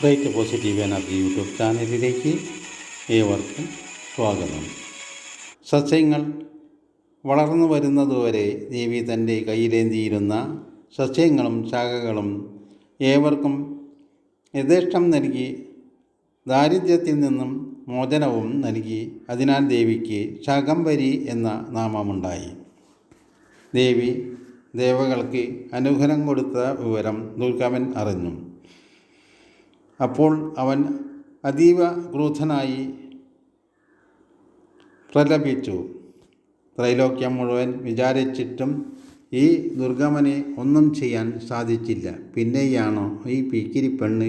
Bright positive energy YouTube ചാനലിലേക്ക് ഏവർക്കും സ്വാഗതം. സസ്യങ്ങൾ വളർന്നു വരുന്നതുവരെ ദേവി തന്റെ കയ്യിലേന്തിയിരുന്ന സസ്യങ്ങളും ശാഖകളും ഏവർക്കും യഥേഷ്ടം നൽകി ദാരിദ്ര്യത്തിൽ നിന്നും മോചനവും നൽകി. അതിനാൽ ദേവിക്ക് ശാകംബരി എന്ന നാമമുണ്ടായി. ദേവി ദേവകൾക്ക് അനുഗ്രഹം കൊടുത്ത വിവരം ദുർഗമൻ അറിഞ്ഞു. അപ്പോൾ അവൻ അതീവ ക്രൂദ്ധനായി പ്രലപിച്ചു. ത്രൈലോക്യം മുഴുവൻ വിചാരിച്ചിട്ടും ഈ ദുർഗമനെ ഒന്നും ചെയ്യാൻ സാധിച്ചില്ല. പിന്നെയാണോ ഈ പീക്കിരി പെണ്ണ്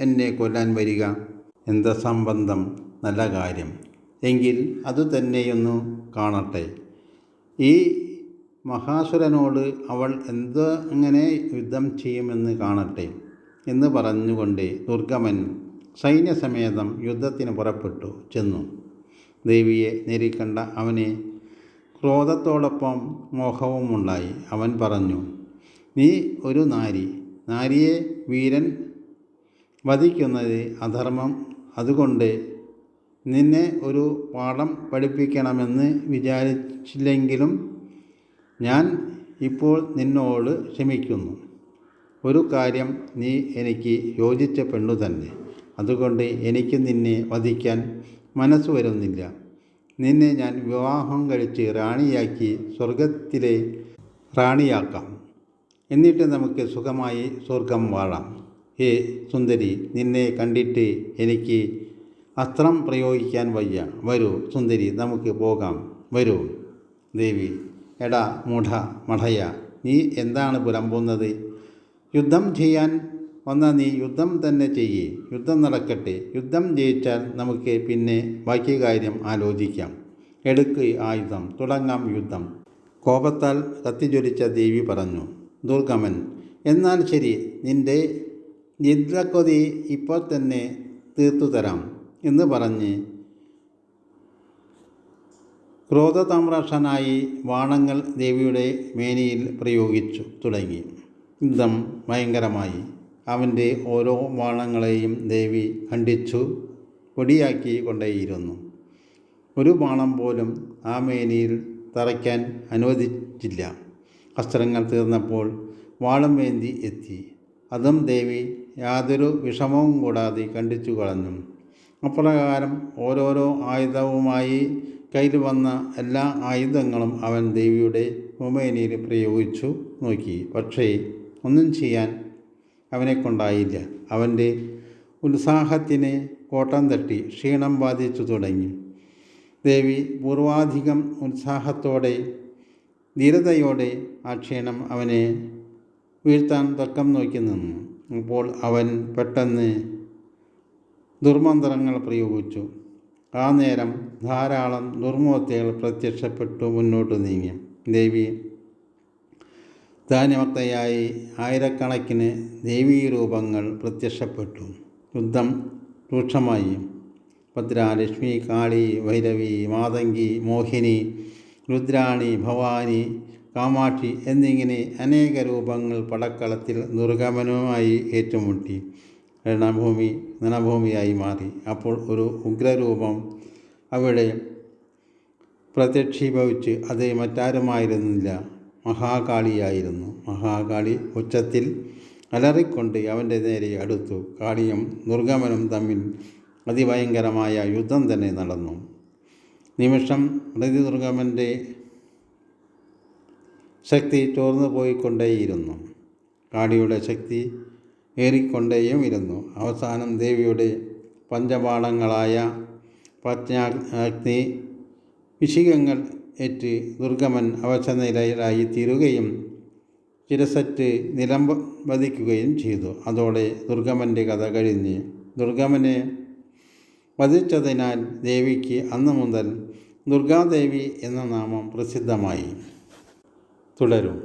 എന്നെ കൊല്ലാൻ വരിക? എന്ത സംബന്ധം? നല്ല കാര്യം. എങ്കിൽ അതുതന്നെയൊന്നു കാണട്ടെ. ഈ മഹാസുരനോട് അവൾ എന്ത് അങ്ങനെ യുദ്ധം ചെയ്യുമെന്ന് കാണട്ടെ. എന്ന് പറഞ്ഞുകൊണ്ട് ദുർഗമൻ സൈന്യസമേതം യുദ്ധത്തിന് പുറപ്പെട്ടു ചെന്നു. ദേവിയെ നേരിക്കണ്ട അവന് ക്രോധത്തോടൊപ്പം മോഹവും ഉണ്ടായി. അവൻ പറഞ്ഞു നീ ഒരു നാരി. നാരിയെ വീരൻ വധിക്കുന്നത് അധർമ്മം. അതുകൊണ്ട് നിന്നെ ഒരു പാഠം പഠിപ്പിക്കണമെന്ന് വിചാരിച്ചില്ലെങ്കിലും ഞാൻ ഇപ്പോൾ നിന്നോട് ക്ഷമിക്കുന്നു. ഒരു കാര്യം നീ എനിക്ക് യോജിച്ച പെണ്ണു തന്നെ. അതുകൊണ്ട് എനിക്ക് നിന്നെ വധിക്കാൻ മനസ്സ് വരുന്നില്ല. നിന്നെ ഞാൻ വിവാഹം കഴിച്ച് റാണിയാക്കി സ്വർഗത്തിലെ റാണിയാക്കാം. എന്നിട്ട് നമുക്ക് സുഖമായി സ്വർഗം വാഴാം. ഹേ സുന്ദരി നിന്നെ കണ്ടിട്ട് എനിക്ക് അസ്ത്രം പ്രയോഗിക്കാൻ വയ്യ. വരൂ സുന്ദരി നമുക്ക് പോകാം. വരൂ. ദേവി എടാ മുഠ മഠയ. നീ എന്താണ് പുലമ്പുന്നത്? യുദ്ധം ചെയ്യാൻ വന്ന നീ യുദ്ധം തന്നെ ചെയ്യേ. യുദ്ധം നടക്കട്ടെ. യുദ്ധം ജയിച്ചാൽ നമുക്ക് പിന്നെ ബാക്കി കാര്യം ആലോചിക്കാം. എടുക്ക് ആയുധം. തുടങ്ങാം യുദ്ധം. കോപത്താൽ കത്തിജ്വലിച്ച ദേവി പറഞ്ഞു ദുർഗമൻ എന്നാൽ ശരി. നിന്റെ നിദ്രക്കൊതി ഇപ്പോൾ തന്നെ തീർത്തു തരാം എന്ന് പറഞ്ഞ് ക്രോധതമ്രാഷനായി വാണങ്ങൾ ദേവിയുടെ മേനിയിൽ പ്രയോഗിച്ചു തുടങ്ങി. യുദ്ധം ഭയങ്കരമായി. അവന്റെ ഓരോ ബാണങ്ങളെയും ദേവി ഖണ്ഡിച്ചു പൊടിയാക്കി കൊണ്ടേയിരുന്നു. ഒരു ബാണം പോലും ആ മേനിയിൽ തറയ്ക്കാൻ അനുവദിച്ചില്ല. അസ്ത്രങ്ങൾ തീർന്നപ്പോൾ വാളും വേന്തി എത്തി. അതും ദേവി യാതൊരു വിഷമവും കൂടാതെ കണ്ടിച്ചു കളഞ്ഞു. അപ്രകാരം ഓരോരോ ആയുധവുമായി കയ്യിൽ വന്ന എല്ലാ ആയുധങ്ങളും അവൻ ദേവിയുടെ ഹുമേനിയിൽ പ്രയോഗിച്ചു നോക്കി. പക്ഷേ ഒന്നും ചെയ്യാൻ അവനെ കൊണ്ടായില്ല അവന്റെ ഉത്സാഹത്തിന് കോട്ടം തട്ടി ക്ഷീണം ബാധിച്ചു തുടങ്ങി. ദേവി പൂർവാധികം ഉത്സാഹത്തോടെ ധീരതയോടെ ആ ക്ഷീണം അവനെ വീഴ്ത്താൻ തക്കം നോക്കി നിന്നു. അപ്പോൾ അവൻ പെട്ടെന്ന് ദുർമന്ത്രങ്ങൾ പ്രയോഗിച്ചു. ആ നേരം ധാരാളം ദുർമൂർത്തികൾ പ്രത്യക്ഷപ്പെട്ടു മുന്നോട്ട് നീങ്ങി. ദേവി ധാന്യമക്തയായി ആയിരക്കണക്കിന് ദേവീ രൂപങ്ങൾ പ്രത്യക്ഷപ്പെട്ടു. യുദ്ധം രൂക്ഷമായി. ഭദ്ര ലക്ഷ്മി കാളി ഭൈരവി മാതങ്കി മോഹിനി രുദ്രാണി ഭവാനി കാമാക്ഷി എന്നിങ്ങനെ അനേക രൂപങ്ങൾ പടക്കളത്തിൽ ദുർഗമനവുമായി ഏറ്റുമുട്ടി. രണഭൂമി നനഭൂമിയായി മാറി. അപ്പോൾ ഒരു ഉഗ്രരൂപം അവിടെ പ്രത്യക്ഷീഭവിച്ച് അത് മറ്റാരുമായിരുന്നില്ല. മഹാകാളിയായിരുന്നു. മഹാകാളി ഉച്ചത്തിൽ അലറിക്കൊണ്ട് അവന്റെ നേരെ അടുത്തു. കാളിയും ദുർഗമനും തമ്മിൽ അതിഭയങ്കരമായ യുദ്ധം തന്നെ നടന്നു. നിമിഷം പ്രതി ദുർഗമന്റെ ശക്തി ചോർന്നു പോയിക്കൊണ്ടേയിരുന്നു. കാളിയുടെ ശക്തി ഏറിക്കൊണ്ടേയും ഇരുന്നു. അവസാനം ദേവിയുടെ പഞ്ചപാളങ്ങളായ അഗ്നി വിഷികങ്ങൾ ഏറ്റ് ദുർഗമൻ അവശനിലയിലായി തീരുകയും ചിരസറ്റ് നിലം വധിക്കുകയും ചെയ്തു. അതോടെ ദുർഗമന്റെ കഥ കഴിഞ്ഞ് ദുർഗമനെ വധിച്ചതിനാൽ ദേവിക്ക് അന്ന് മുതൽ ദുർഗാദേവി എന്ന നാമം പ്രസിദ്ധമായി തുടരും.